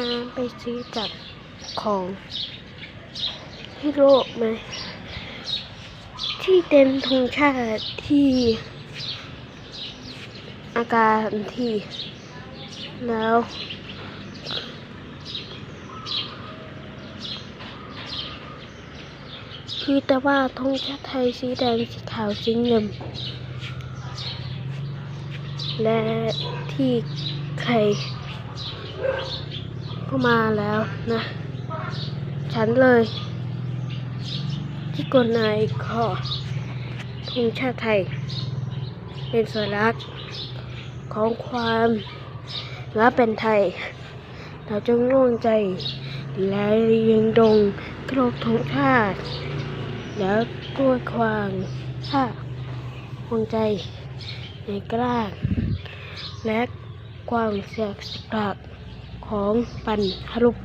มาไปซื้อจากของที่โลกมาที่เต็นธงชาติที่ อาการที่แล้วคือแต่ว่าธงชาติไทยสีแดงสีขาวสีเงินและที่ใคร ก็มาแล้วนะ ฉันเลย ที่กดนายขอธงชาติไทย เป็นสัญลักษณ์ของความและเป็นไทย เราจงร่วมใจ และยังดงกรบธงชาติ แล้วด้วยความภาคภูมิใจในกล้าและความเสียสละ ของปันฮารุป